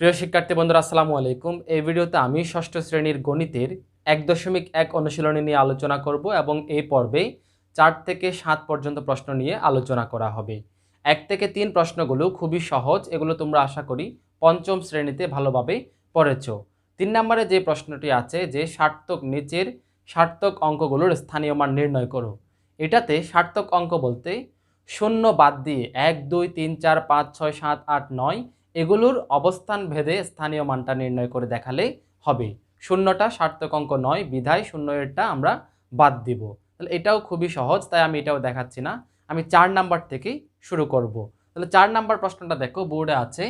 প্রিয় শিক্ষার্থী বন্ধুরা, আসসালামু আলাইকুম। এই ভিডিওতে আমি ষষ্ঠ শ্রেণির গণিতের এক দশমিক এক অনুশীলনী নিয়ে আলোচনা করব এবং এই পর্বে চার থেকে সাত পর্যন্ত প্রশ্ন নিয়ে আলোচনা করা হবে। এক থেকে তিন প্রশ্নগুলো খুবই সহজ, এগুলো তোমরা আশা করি পঞ্চম শ্রেণীতে ভালোভাবে পড়েছ। তিন নম্বরে যে প্রশ্নটি আছে যে সার্থক নিচের সার্থক অঙ্কগুলোর স্থানীয় মান নির্ণয় করো। এটাতে সার্থক অঙ্ক বলতে শূন্য বাদ দিয়ে এক, দুই, তিন, চার, পাঁচ, ছয়, সাত, আট, নয় এগুলোর অবস্থান ভেদে স্থানীয় মানটা নির্ণয় করে দেখালে হবে। শূন্যটা সার্থক অঙ্ক নয়, বিধায় শূন্য এরটা আমরা বাদ দিব। তাহলে এটাও খুবই সহজ, তাই আমি এটাও দেখাচ্ছি না। আমি চার নাম্বার থেকেই শুরু করব। তাহলে চার নাম্বার প্রশ্নটা দেখো, বোর্ডে আছে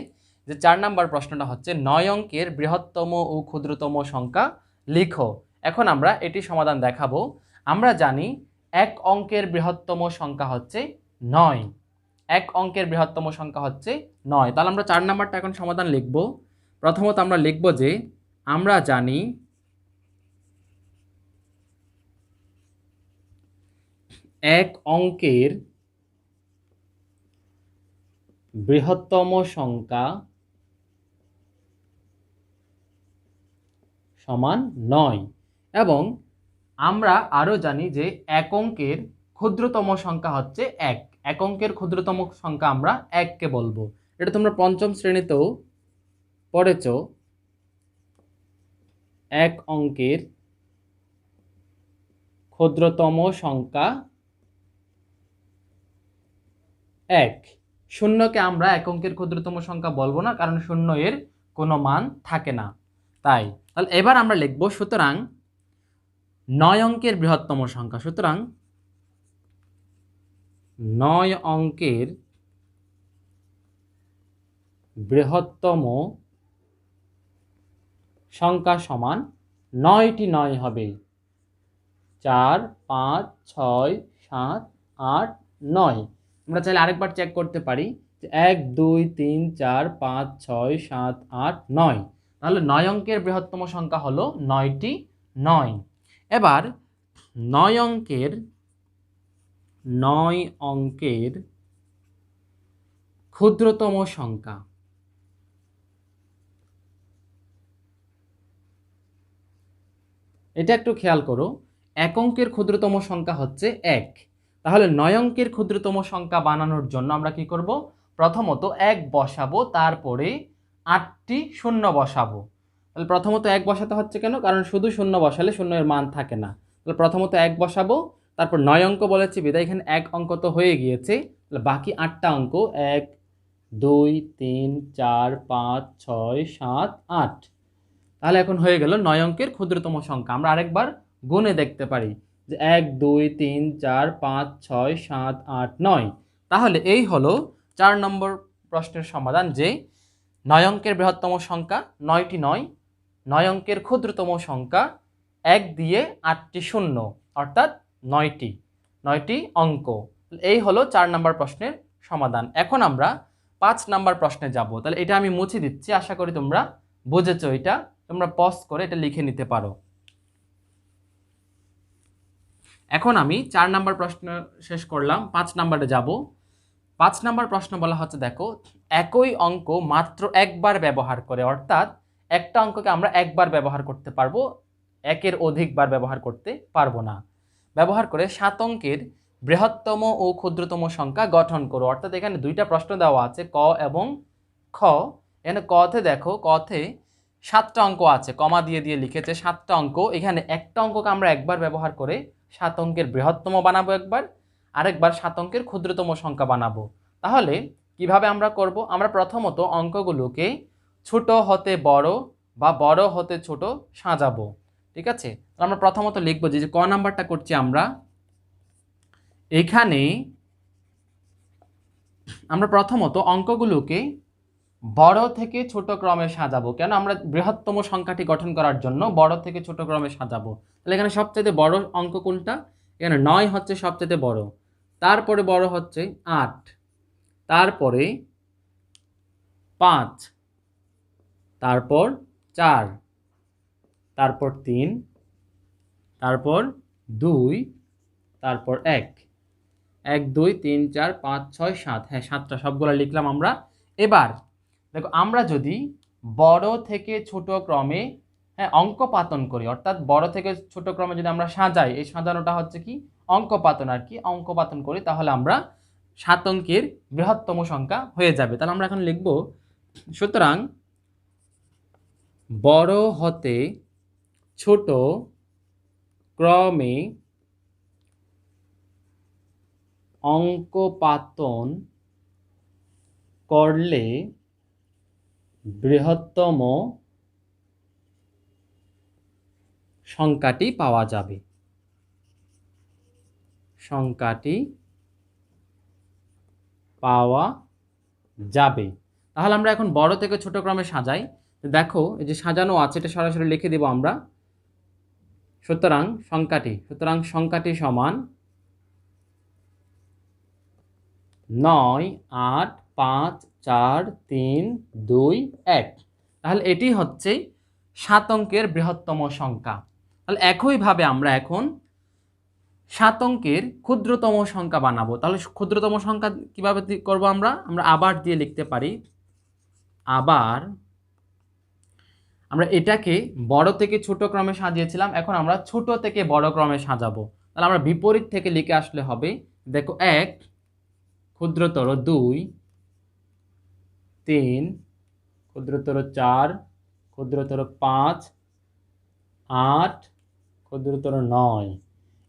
যে চার নাম্বার প্রশ্নটা হচ্ছে, নয় অঙ্কের বৃহত্তম ও ক্ষুদ্রতম সংখ্যা লিখো। এখন আমরা এটি সমাধান দেখাবো। আমরা জানি এক অঙ্কের বৃহত্তম সংখ্যা হচ্ছে নয়। এক অঙ্কের বৃহত্তম সংখ্যা হচ্ছে নয়। তাহলে আমরা চার নাম্বারটা এখন সমাধান লিখব। প্রথমত আমরা লিখব যে আমরা জানি এক অঙ্কের বৃহত্তম সংখ্যা সমান নয়। এবং আমরা আরও জানি যে এক অঙ্কের ক্ষুদ্রতম সংখ্যা হচ্ছে এক। এক অঙ্কের ক্ষুদ্রতম সংখ্যা আমরা এককে বলব। এটা তোমরা পঞ্চম শ্রেণীতেও পড়েছ। এক অঙ্কের ক্ষুদ্রতম সংখ্যা এক। শূন্যকে আমরা এক অঙ্কের ক্ষুদ্রতম সংখ্যা বলব না, কারণ শূন্য এর কোনো মান থাকে না। তাই, তাহলে এবার আমরা লিখব, সুতরাং নয় অঙ্কের বৃহত্তম সংখ্যা, সুতরাং নয় অঙ্কের বৃহত্তম সংখ্যা সমান নয়টি নয় হবে। চার, পাঁচ, ছয়, সাত, আট, নয়। আমরা চাইলে আরেকবার চেক করতে পারি যে এক, দুই, তিন, চার, পাঁচ, ছয়, সাত, আট, নয়। তাহলে নয় অঙ্কের বৃহত্তম সংখ্যা হলো নয়টি নয়। এবার নয় অঙ্কের নয় অঙ্কের ক্ষুদ্রতম সংখ্যা। এটা একটু খেয়াল করো, এক অঙ্কের ক্ষুদ্রতম সংখ্যা হচ্ছে এক। তাহলে নয় অঙ্কের ক্ষুদ্রতম সংখ্যা বানানোর জন্য আমরা কি করব? প্রথমত এক বসাবো, তারপরে আটটি শূন্য বসাবো। তাহলে প্রথমত এক বসাতে হচ্ছে কেন? কারণ শুধু শূন্য বসালে শূন্যের মান থাকে না। তাহলে প্রথমত এক বসাবো তারপর নয় অঙ্ক বলেছি, বিদায় এখানে এক অঙ্ক তো হয়ে গিয়েছে। বাকি আটটা অঙ্ক, এক, দুই, তিন, চার, পাঁচ, ছয়, সাত, আট। তাহলে এখন হয়ে গেল নয় অঙ্কের ক্ষুদ্রতম সংখ্যা। আমরা আরেকবার গুণে দেখতে পারি যে এক, দুই, তিন, চার, পাঁচ, ছয়, সাত, আট, নয়। তাহলে এই হলো চার নম্বর প্রশ্নের সমাধান যে নয় অঙ্কের বৃহত্তম সংখ্যা নয়টি নয় নয় অঙ্কের ক্ষুদ্রতম সংখ্যা এক দিয়ে আটটি শূন্য। অর্থাৎ নয়টি নয়টি অঙ্ক। এই হলো চার নম্বর প্রশ্নের সমাধান। এখন আমরা পাঁচ নাম্বার প্রশ্নে যাব। তাহলে এটা আমি মুছে দিচ্ছি, আশা করি তোমরা বুঝেছ এটা। তোমরা পজ করে এটা লিখে নিতে পারো। এখন আমি চার নাম্বার প্রশ্ন শেষ করলাম, পাঁচ নাম্বারে যাব। পাঁচ নাম্বার প্রশ্ন বলা হচ্ছে, দেখো, একই অঙ্ক মাত্র একবার ব্যবহার করে, অর্থাৎ একটা অঙ্ককে আমরা একবার ব্যবহার করতে পারব, একের অধিকবার ব্যবহার করতে পারব না। ব্যবহার করে সাত অঙ্কের বৃহত্তম ও ক্ষুদ্রতম সংখ্যা গঠন করো। অর্থাৎ এখানে দুইটা প্রশ্ন দেওয়া আছে, ক এবং খ। এখানে কতে দেখো কথে সাতটা অঙ্ক আছে, কমা দিয়ে দিয়ে লিখেছে সাতটা অঙ্ক। এখানে একটা অঙ্ককে আমরা একবার ব্যবহার করে সাত অঙ্কের বৃহত্তম বানাবো একবার, আরেকবার সাত অঙ্কের ক্ষুদ্রতম সংখ্যা বানাবো। তাহলে কীভাবে আমরা করব? আমরা প্রথমত অঙ্কগুলোকে ছোট হতে বড় বা বড় হতে ছোট সাজাবো। ঠিক আছে? আমরা প্রথমত লিখব যে ক নাম্বারটা করছি আমরা, এখানে আমরা প্রথমত অঙ্কগুলোকে বড় থেকে ছোট ক্রমে সাজাবো। কেন? আমরা বৃহত্তম সংখ্যাটি গঠন করার জন্য বড় থেকে ছোট ক্রমে সাজাবো। তাহলে এখানে সবচেয়ে বড় অঙ্ক কোনটা? এখানে নয় হচ্ছে সবচেয়ে বড়। তারপরে বড় হচ্ছে আট। তারপরে পাঁচ। তারপর চার। তারপর তিন, তারপর দুই, তারপর এক। এক, দুই, তিন, চার, পাঁচ, ছয়, সাত। হ্যাঁ সাতটা সবগুলো লিখলাম আমরা। এবার, দেখো, আমরা যদি বড় থেকে ছোট ক্রমে হ্যাঁ অঙ্কপাতন করি, অর্থাৎ বড় থেকে ছোট ক্রমে যদি আমরা সাজাই, এই সাজানোটা হচ্ছে কি? অঙ্কপাতন আর কি। অঙ্কপাতন করি, তাহলে আমরা সাত অঙ্কের বৃহত্তম সংখ্যা হয়ে যাবে। তাহলে আমরা এখন লিখব, সুতরাং বড় হতে ছোট ক্রমে অঙ্কপাতন করলে বৃহত্তম সংখ্যাটি পাওয়া যাবে। সংখ্যাটি পাওয়া যাবে। তাহলে আমরা এখন বড় থেকে ছোট ক্রমে সাজাই। দেখো, এই যে সাজানো আছে, এটা সরাসরি লিখে দেব আমরা। সুতরাং সংখ্যাটি সুতরাং সংখ্যাটি সমান নয়, আট, পাঁচ, চার, তিন, দুই, এক। তাহলে এটি হচ্ছে সাত অঙ্কের বৃহত্তম সংখ্যা। তাহলে একইভাবে আমরা এখন সাত অঙ্কের ক্ষুদ্রতম সংখ্যা বানাবো। তাহলে ক্ষুদ্রতম সংখ্যা কীভাবে করব আমরা? আমরা আবার দিয়ে লিখতে পারি, আবার আমরা এটাকে বড় থেকে ছোট ক্রমে সাজিয়েছিলাম, এখন আমরা ছোট থেকে বড় ক্রমে সাজাবো। তাহলে আমরা বিপরীত থেকে লিখে আসলে হবে, দেখো এক, ক্ষুদ্রতর দুই, তিন, ক্ষুদ্রতর চার, ক্ষুদ্রতর পাঁচ, আট, ক্ষুদ্রতর নয়।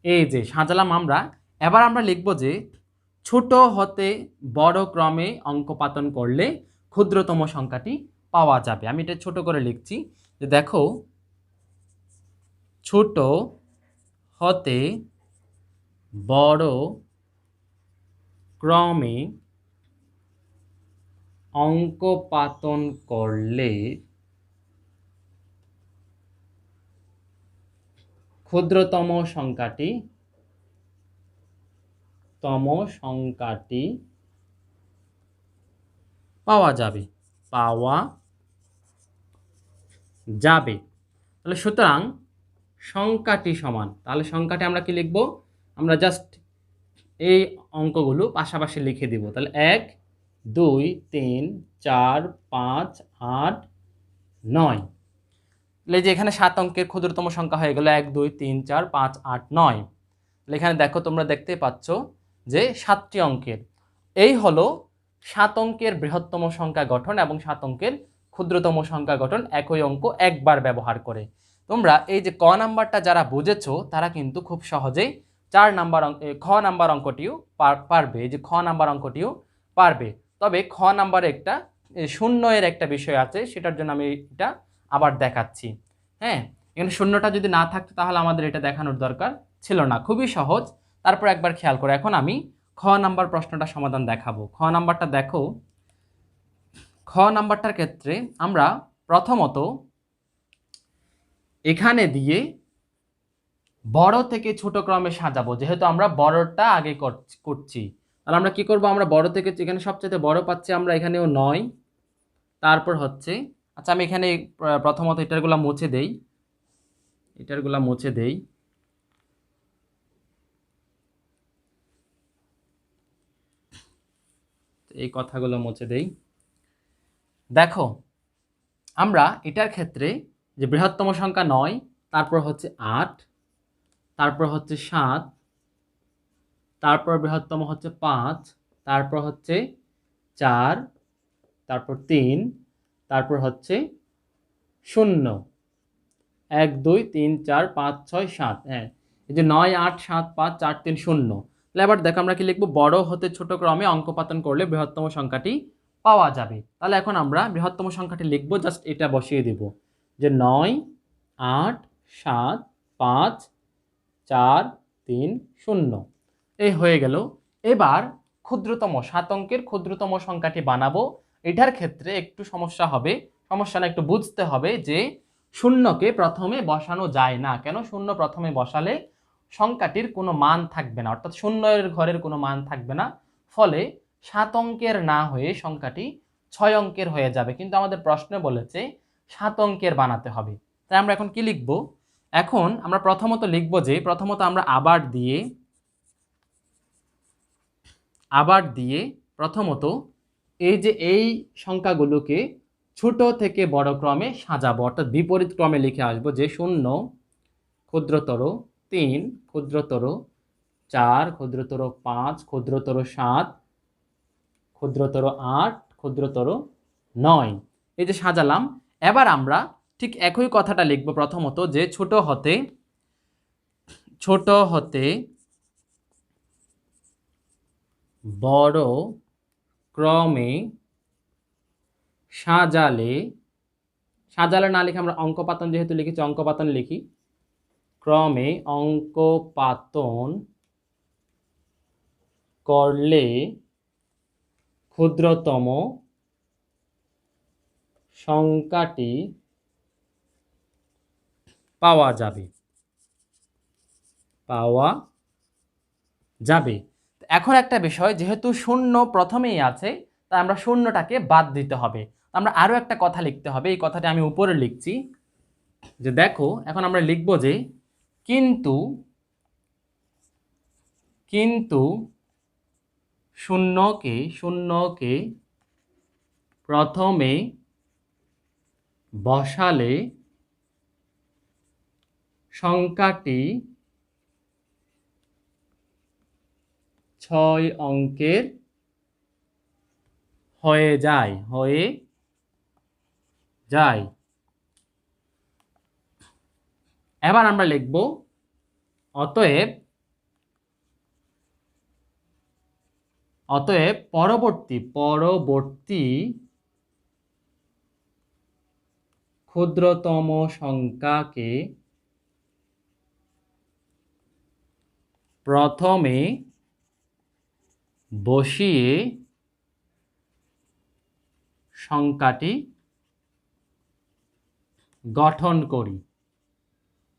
এই যে সাজালাম আমরা, এবার আমরা লিখব যে ছোট হতে বড় ক্রমে অঙ্কপাতন করলে ক্ষুদ্রতম সংখ্যাটি পাওয়া যাবে। আমি এটা ছোট করে লিখছি যে দেখো, ছোট হতে বড় ক্রমে অঙ্কপাতন করলে ক্ষুদ্রতম সংখ্যাটি, তম সংখ্যাটি পাওয়া যাবে। পাওয়া যাবে। তাহলে সুতরাং সংখ্যাটি সমান। তাহলে সংখ্যাটি আমরা কি লিখব? আমরা জাস্ট এই অঙ্কগুলো পাশাপাশি লিখে দিব। তাহলে এক, দুই, তিন, চার, পাঁচ, আট, নয়। তাহলে যে এখানে সাত অঙ্কের ক্ষুদ্রতম সংখ্যা হয়ে গেল এক, দুই, তিন, চার, পাঁচ, আট, নয়। তাহলে এখানে দেখো তোমরা দেখতে পাচ্ছ যে সাতটি অঙ্কের। এই হলো সাত অঙ্কের বৃহত্তম সংখ্যা গঠন এবং সাত অঙ্কের ক্ষুদ্রতম সংখ্যা গঠন একই অঙ্ক একবার ব্যবহার করে। তোমরা এই যে ক নাম্বারটা যারা বুঝেছ তারা কিন্তু খুব সহজেই চার নাম্বার অঙ্ক খ নাম্বার অঙ্কটিও পারবে যে খ নাম্বার অঙ্কটিও পারবে। তবে খ নাম্বারে একটা এ, শূন্য এর একটা বিষয় আছে সেটার জন্য আমি এটা আবার দেখাচ্ছি। হ্যাঁ এখানে শূন্যটা যদি না থাকতো তাহলে আমাদের এটা দেখানোর দরকার ছিল না খুবই সহজ। তারপর একবার খেয়াল করে এখন আমি খ নাম্বার প্রশ্নটা সমাধান দেখাবো। খ নাম্বারটা দেখো। খ নাম্বারটার ক্ষেত্রে আমরা প্রথমত এখানে দিয়ে বড় থেকে ছোট ক্রমে সাজাবো। যেহেতু আমরা বড়টা আগে করছি- তাহলে আমরা কি করব? আমরা বড় থেকে এখানে সবচেয়ে বড় পাচ্ছি আমরা এখানেও নয়। তারপর হচ্ছে আচ্ছা আমি এখানে প্রথমত এটারগুলা মুছে দেই। এটারগুলা মুছে দেই। এই কথাগুলো মুছে দেই। দেখো, আমরা এটার ক্ষেত্রে যে বৃহত্তম সংখ্যা নয়, তারপর হচ্ছে আট, তারপর হচ্ছে সাত, তারপর বৃহত্তম হচ্ছে পাঁচ, তারপর হচ্ছে চার, তারপর তিন, তারপর হচ্ছে শূন্য। এক, দুই, তিন, চার, পাঁচ, ছয়, সাত হ্যাঁ। এই যে নয়, আট, সাত, পাঁচ, চার, তিন, শূন্য। তাহলে এবার দেখো আমরা কি লিখব? বড় হতে ছোট ক্রমে অঙ্কপাতন করলে বৃহত্তম সংখ্যাটি পাওয়া যাবে। তাহলে এখন আমরা বৃহত্তম সংখ্যাটি লিখব জাস্ট এটা বসিয়ে দিব। যে নয়, আট, সাত, পাঁচ, চার, তিন, শূন্য। এই হয়ে গেল। এবার ক্ষুদ্রতম, সাত অঙ্কের ক্ষুদ্রতম সংখ্যাটি বানাবো। এটার ক্ষেত্রে একটু সমস্যা হবে। সমস্যা না, একটু বুঝতে হবে যে শূন্যকে প্রথমে বসানো যায় না। কেন? শূন্য প্রথমে বসালে সংখ্যাটির কোনো মান থাকবে না। অর্থাৎ শূন্যের ঘরের কোনো মান থাকবে না। ফলে সাত অঙ্কের না হয়ে সংখ্যাটি ছয় অঙ্কের হয়ে যাবে। কিন্তু আমাদের প্রশ্নে বলেছে সাত অঙ্কের বানাতে হবে। তাই আমরা এখন কি লিখব? এখন আমরা প্রথমত লিখব যে, প্রথমত আমরা আবার দিয়ে আবার দিয়ে প্রথমত এই যে এই সংখ্যাগুলোকে ছোট থেকে বড় ক্রমে সাজাবো, অর্থাৎ বিপরীত ক্রমে লিখে আসব যে শূন্য ক্ষুদ্রতর তিন, ক্ষুদ্রতর চার, ক্ষুদ্রতর পাঁচ, ক্ষুদ্রতর সাত ক্ষুদ্রতর আট, ক্ষুদ্রতর নয়। এই যে সাজালাম, এবার আমরা ঠিক একই কথাটা লিখব প্রথমত যে ছোট হতে ছোট হতে বড় ক্রমে সাজালে সাজালে না লিখে আমরা অঙ্কপাতন যেহেতু লিখেছি অঙ্কপাতন লিখি, ক্রমে অঙ্কপাতন করলে ক্ষুদ্রতম সংখ্যাটি পাওয়া যাবে। পাওয়া যাবে। এখন একটা বিষয়, যেহেতু শূন্য প্রথমেই আছে, তাই আমরা শূন্যটাকে বাদ দিতে হবে। আমরা আরও একটা কথা লিখতে হবে। এই কথাটি আমি উপরে লিখছি। যে দেখো, এখন আমরা লিখব যে, কিন্তু কিন্তু শূন্যকে শূন্যকে প্রথমে বসালে সংখ্যাটি ছয় অঙ্কের হয়ে যায় হয়ে যায়। এবার আমরা লিখব, অতএব অতএব পরবর্তী পরবর্তী ক্ষুদ্রতম সংখ্যাকে প্রথমে বসিয়ে সংখ্যাটি গঠন করি।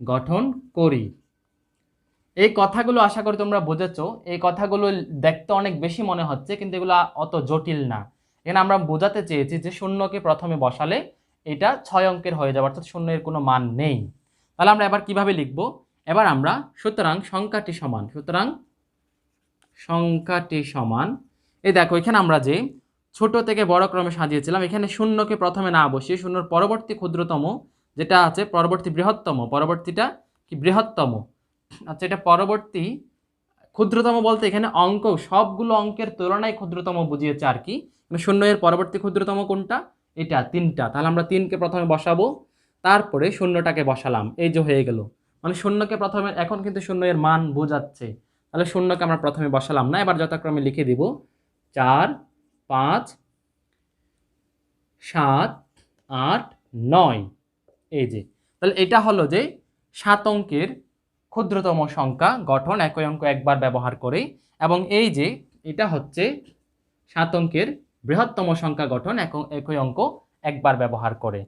গঠন করি। এই কথাগুলো আশা করি তোমরা বুঝেছ। এই কথাগুলো দেখতে অনেক বেশি মনে হচ্ছে, কিন্তু এগুলো অত জটিল না। এখানে আমরা বোঝাতে চেয়েছি যে শূন্যকে প্রথমে বসালে এটা ছয় অঙ্কের হয়ে যাবে, অর্থাৎ শূন্যের কোনো মান নেই। তাহলে আমরা এবার কীভাবে লিখব? এবার আমরা সুতরাং সংখ্যাটি সমান, সুতরাং সংখ্যাটি সমান। এই দেখো, এখানে আমরা যে ছোট থেকে বড় ক্রমে সাজিয়েছিলাম, এখানে শূন্যকে প্রথমে না বসিয়ে শূন্যর পরবর্তী ক্ষুদ্রতম যেটা আছে, পরবর্তী বৃহত্তম, পরবর্তীটা কি বৃহত্তম আচ্ছা এটা পরবর্তী। ক্ষুদ্রতম বলতে এখানে অঙ্ক, সবগুলো অঙ্কের তুলনায় ক্ষুদ্রতম বুঝিয়েছে আর কি। শূন্য এর পরবর্তী ক্ষুদ্রতম কোনটা? এটা, তিনটা। তাহলে আমরা তিনকে প্রথমে বসাবো, তারপরে শূন্যটাকে বসালাম। এই যে হয়ে গেল। মানে শূন্যকে প্রথমে, এখন কিন্তু শূন্য এর মান বোঝাচ্ছে। তাহলে শূন্যকে আমরা প্রথমে বসালাম না, এবার যথাক্রমে লিখে দিব। চার, পাঁচ, সাত, আট, নয়। এই যে। তাহলে এটা হলো যে সাত অঙ্কের ক্ষুদ্রতম সংখ্যা গঠন একই অঙ্ক একবার ব্যবহার করে এবং এই যে এটা হচ্ছে সাত অঙ্কের বৃহত্তম সংখ্যা গঠন এক- একই অঙ্ক একবার ব্যবহার করে।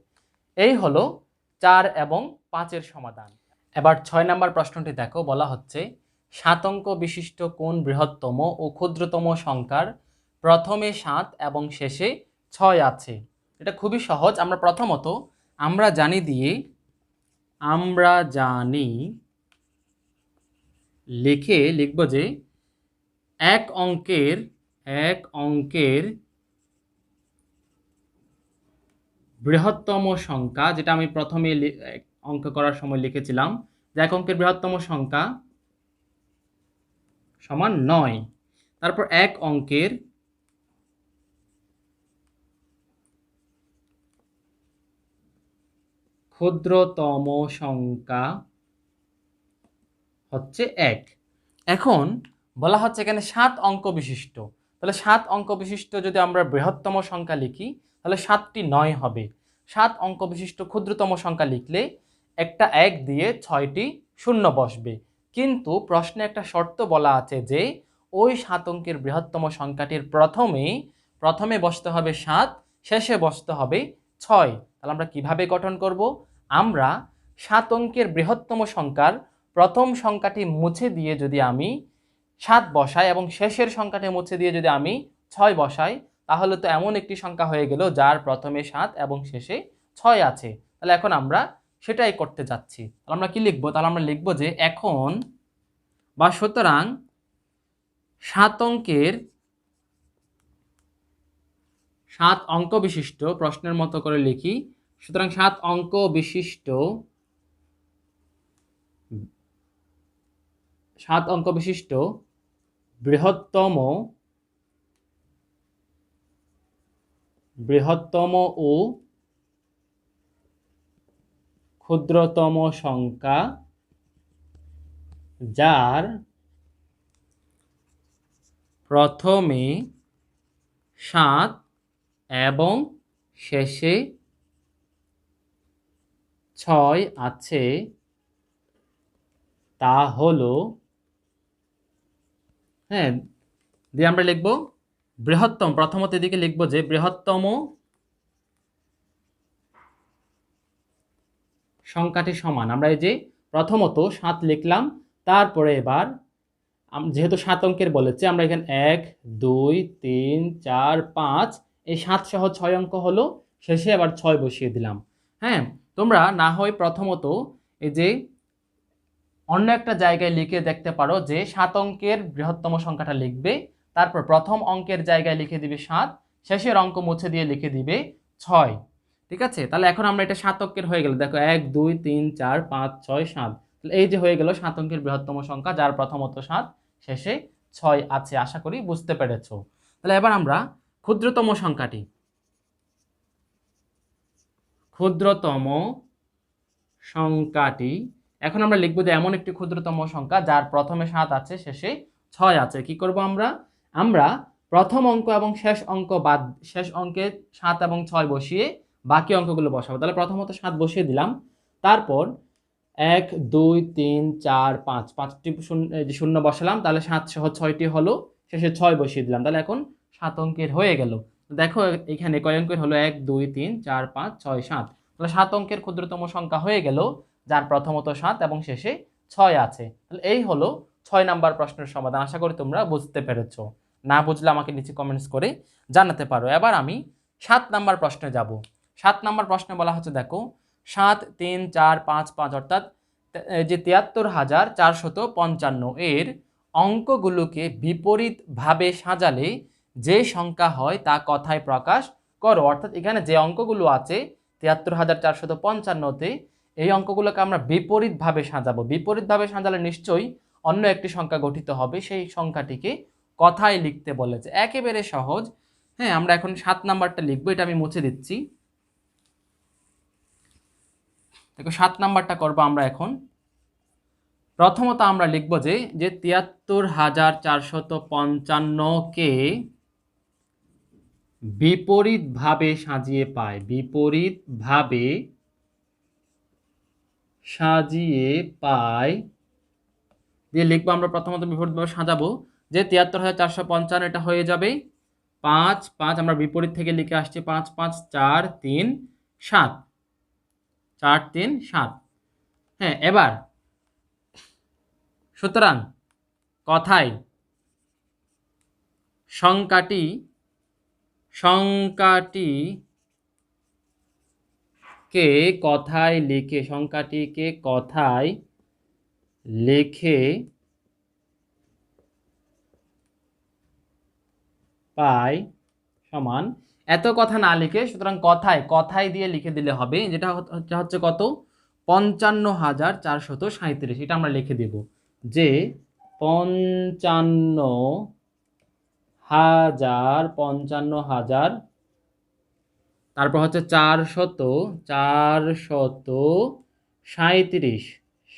এই হলো চার এবং পাঁচের সমাধান। এবার ছয় নম্বর প্রশ্নটি দেখো, বলা হচ্ছে, সাত অঙ্ক বিশিষ্ট কোন বৃহত্তম ও ক্ষুদ্রতম সংখ্যার প্রথমে সাত এবং শেষে ছয় আছে? এটা খুবই সহজ। আমরা প্রথমত, আমরা জানি দিয়ে, আমরা জানি লিখে লিখব যে এক অঙ্কের এক অঙ্কের বৃহত্তম সংখ্যা, যেটা আমি প্রথমে অঙ্ক করার সময় লিখেছিলাম, যে এক অঙ্কের বৃহত্তম সংখ্যা সমান নয়। তারপর এক অঙ্কের ক্ষুদ্রতম সংখ্যা হচ্ছে এক। এখন বলা হচ্ছে এখানে সাত অঙ্ক বিশিষ্ট। তাহলে সাত অঙ্ক বিশিষ্ট যদি আমরা বৃহত্তম সংখ্যা লিখি, তাহলে সাতটি নয় হবে। সাত অঙ্ক বিশিষ্ট ক্ষুদ্রতম সংখ্যা লিখলে একটা এক দিয়ে ছয়টি শূন্য বসবে। কিন্তু প্রশ্নে একটা শর্ত বলা আছে যে, ওই সাত অঙ্কের বৃহত্তম সংখ্যাটির প্রথমে প্রথমে বসতে হবে সাত, শেষে বসতে হবে ছয়। তাহলে আমরা কীভাবে গঠন করব? আমরা সাত অঙ্কের বৃহত্তম সংখ্যার প্রথম সংখ্যাটি মুছে দিয়ে যদি আমি সাত বসাই এবং শেষের সংখ্যাটি মুছে দিয়ে যদি আমি ছয় বসাই, তাহলে তো এমন একটি সংখ্যা হয়ে গেল যার প্রথমে সাত এবং শেষে ছয় আছে। তাহলে এখন আমরা সেটাই করতে যাচ্ছি। তাহলে আমরা কি লিখব? তাহলে আমরা লিখব যে এখন বা সুতরাং সাত অঙ্কের সাত অঙ্ক বিশিষ্ট প্রশ্নের মতো করে লিখি। সুতরাং সাত অঙ্ক বিশিষ্ট সাত অঙ্ক বিশিষ্ট, বৃহত্তম বৃহত্তম ও ক্ষুদ্রতম সংখ্যা, যার প্রথমে সাত এবং শেষে ছয় আছে, তা হলো হ্যাঁ দিয়ে আমরা লিখব বৃহত্তম। প্রথমত এদিকে লিখব যে বৃহত্তম সংখ্যাটি সমান। আমরা এই যে প্রথমত সাত লিখলাম, তারপরে এবার যেহেতু সাত অঙ্কের বলেছে, আমরা এখানে এক, দুই, তিন, চার, পাঁচ, এই সাত সহ ছয় অঙ্ক হলো, শেষে আবার ছয় বসিয়ে দিলাম। হ্যাঁ তোমরা না হয় প্রথমত এই যে অন্য একটা জায়গায় লিখে দেখতে পারো যে সাত অঙ্কের বৃহত্তম সংখ্যাটা লিখবে, তারপর প্রথম অঙ্কের জায়গায় লিখে দিবে সাত, শেষের অঙ্ক মুছে দিয়ে লিখে দিবে ছয়। ঠিক আছে? তাহলে এখন আমরা এটা সাত অঙ্কের হয়ে গেল। দেখো এক, দুই, তিন, চার, পাঁচ, ছয়, সাত। তাহলে এই যে হয়ে গেল সাত অঙ্কের বৃহত্তম সংখ্যা, যার প্রথমত সাত, শেষে ছয় আছে, আশা করি বুঝতে পেরেছ। তাহলে এবার আমরা ক্ষুদ্রতম সংখ্যাটি। ক্ষুদ্রতম সংখ্যাটি এখন আমরা লিখব যে এমন একটি ক্ষুদ্রতম সংখ্যা যার প্রথমে সাত আছে, শেষে ছয় আছে। কি করব আমরা? আমরা প্রথম অঙ্ক এবং শেষ অঙ্ক বাদ, শেষ অঙ্কে সাত এবং ছয় বসিয়ে বাকি অঙ্কগুলো বসাবো। তাহলে প্রথমত সাত বসিয়ে দিলাম। তারপর এক, দুই, তিন, চার, পাঁচ, পাঁচটি শূন্য বসালাম, তাহলে সাত সহ ছয়টি হলো, শেষে ছয় বসিয়ে দিলাম। তাহলে এখন সাত অঙ্কের হয়ে গেল। দেখো এখানে কয় অঙ্কের হলো? এক, দুই, তিন, চার, পাঁচ, ছয়, সাত। তাহলে সাত অঙ্কের ক্ষুদ্রতম সংখ্যা হয়ে গেল। যার প্রথমত সাত এবং শেষে ছয় আছে। তাহলে এই হলো ছয় নাম্বার প্রশ্নের সমাধান। আশা করি তোমরা বুঝতে পেরেছ। না বুঝলে আমাকে নিচে কমেন্টস করে জানাতে পারো। এবার আমি সাত নাম্বার প্রশ্নে যাব। সাত নাম্বার প্রশ্নে বলা হচ্ছে, দেখো, সাত, তিন, চার, পাঁচ পাঁচ, অর্থাৎ যে তিয়াত্তর হাজার চারশত পঞ্চান্ন এর অঙ্কগুলোকে বিপরীতভাবে সাজালে যে সংখ্যা হয় তা কথায় প্রকাশ করো। অর্থাৎ এখানে যে অঙ্কগুলো আছে, তিয়াত্তর হাজার চারশত পঞ্চান্নতে এই অঙ্কগুলোকে আমরা বিপরীতভাবে সাজাবো। বিপরীতভাবে সাজালে নিশ্চয়ই অন্য একটি সংখ্যা গঠিত হবে। সেই সংখ্যাটিকে কথায় লিখতে বলেছে একেবারে সহজ। হ্যাঁ আমরা এখন সাত নাম্বারটা লিখব, এটা আমি মুছে দিচ্ছি। দেখো, সাত নাম্বারটা করব আমরা এখন। প্রথমত আমরা লিখব যে যে তিয়াত্তর হাজার চারশত পঞ্চান্নকে বিপরীতভাবে সাজিয়ে পায়। বিপরীতভাবে সাজিয়ে পাই। দিয়ে লিখব আমরা প্রথমত বিপরীতভাবে সাজাবো। যে তিয়াত্তর হাজার চারশো পঞ্চান্ন এটা হয়ে যাবে পাঁচ পাঁচ আমরা বিপরীত থেকে লিখে আসছি পাঁচ পাঁচ, চার, তিন, সাত। চার, তিন, সাত। হ্যাঁ এবার সুতরাং কথায় সংখ্যাটি সংখ্যাটি কে কথায় লিখে, সংখ্যাটিকে কথায় লিখে পাই সমান। এত কথা না লিখে, সুতরাং কথায় কথায় দিয়ে লিখে দিলে হবে, যেটা হচ্ছে- কত? পঞ্চান্ন হাজার চারশত সাঁত্রিশ এটা আমরা লিখে দেব। যে পঞ্চান্ন হাজার পঞ্চান্ন হাজার তারপর হচ্ছে চারশত চারশত সাঁত্রিশ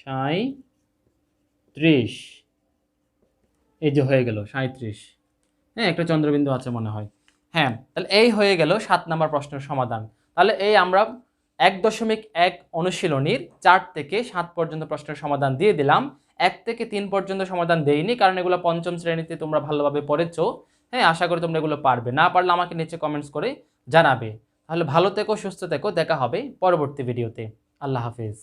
সাঁত্রিশ এই যে হয়ে গেল সাঁত্রিশ হ্যাঁ একটা চন্দ্রবিন্দু আছে মনে হয়। হ্যাঁ তাহলে এই হয়ে গেল সাত নম্বর প্রশ্নের সমাধান। তাহলে এই আমরা এক দশমিক এক অনুশীলনীর চার থেকে সাত পর্যন্ত প্রশ্নের সমাধান দিয়ে দিলাম। এক থেকে তিন পর্যন্ত সমাধান দেইনি, কারণ এগুলো পঞ্চম শ্রেণীতে তোমরা ভালোভাবে পড়েছো। হ্যাঁ আশা করি তোমরা এগুলো পারবে। না পারলে আমাকে নিচে কমেন্টস করে জানাবে। তাহলে ভালো থেকো সুস্থ থেকো দেখা হবে পরবর্তী ভিডিওতে আল্লাহ হাফিজ।